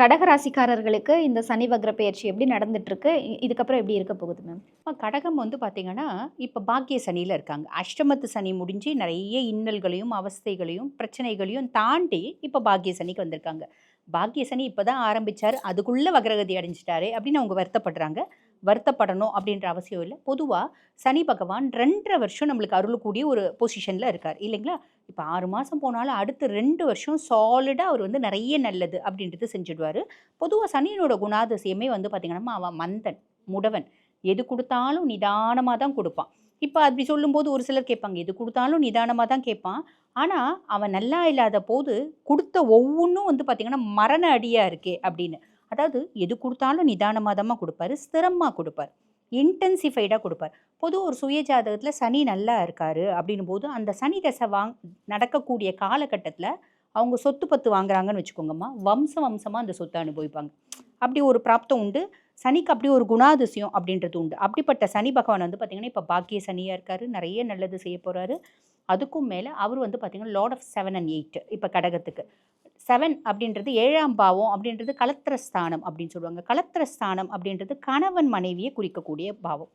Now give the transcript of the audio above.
கடகராசிக்காரர்களுக்கு இந்த சனி வக்ர பயிற்சி எப்படி நடந்துட்டுருக்கு? இதுக்கப்புறம் எப்படி இருக்க போகுது மேம் இப்போ கடகம் வந்து பார்த்தீங்கன்னா இப்போ பாக்கிய சனியில் இருக்காங்க. அஷ்டமத்து சனி முடிஞ்சு நிறைய இன்னல்களையும் அவஸ்தைகளையும் பிரச்சனைகளையும் தாண்டி இப்போ பாக்கிய சனிக்கு வந்திருக்காங்க. பாக்கிய சனி இப்போ தான் ஆரம்பிச்சார். அதுக்குள்ளே வக்ரகதி அடைஞ்சிட்டாரு அப்படின்னு அவங்க வருத்தப்படுறாங்க. வருத்தப்படணும் அப்படின்ற அவசியம் இல்லை. பொதுவாக சனி பகவான் ரெண்டரை வருஷம் நம்மளுக்கு அருளக்கூடிய ஒரு பொசிஷனில் இருக்கார். இல்லைங்களா? இப்போ ஆறு மாதம் போனாலும் அடுத்த ரெண்டு வருஷம் சாலிடாக அவர் வந்து நிறைய நல்லது அப்படின்றது செஞ்சுடுவார். பொதுவாக சனியனோட குணாதிசயமே வந்து பார்த்திங்கன்னா அவன் மந்தன் முடவன். எது கொடுத்தாலும் நிதானமாக தான் கொடுப்பான். இப்போ அப்படி சொல்லும்போது ஒரு சிலர் கேட்பாங்க எது கொடுத்தாலும் நிதானமாக தான் கேட்பான். ஆனால் அவன் நல்லா இல்லாத போது கொடுத்த ஒவ்வொன்றும் வந்து பார்த்திங்கன்னா மரண அடியாக இருக்கே அப்படின்னு. அதாவது எது கொடுத்தாலும் நிதானமாக தான் கொடுப்பாரு ஸ்திரமாக கொடுப்பார் இன்டென்சிஃபைடாக கொடுப்பார். பொது ஒரு சுய ஜாதகத்தில் சனி நல்லா இருக்காரு அப்படின்னும் போது அந்த சனி தசை வாங் நடக்கக்கூடிய காலகட்டத்தில் அவங்க சொத்து பத்து வாங்குறாங்கன்னு வச்சுக்கோங்கம்மா வம்ச வம்சமாக அந்த சொத்தை அனுபவிப்பாங்க. அப்படி ஒரு பிராப்தம் உண்டு. சனிக்கு அப்படி ஒரு குணாதிசயம் அப்படின்றது உண்டு. அப்படிப்பட்ட சனி பகவான் வந்து பார்த்திங்கன்னா இப்போ பாக்கிய சனியாக இருக்காரு நிறைய நல்லது செய்ய போகிறாரு அதுக்கும் மேலே அவர் வந்து பார்த்திங்கன்னா lord of seven and eight இப்போ கடகத்துக்கு. செவன் அப்படின்றது ஏழாம் பாவம் அப்படின்றது கலத்திர ஸ்தானம் அப்படின்னு சொல்லுவாங்க. கலத்திர ஸ்தானம் அப்படின்றது கணவன் மனைவியை குறிக்கக்கூடிய பாவம்.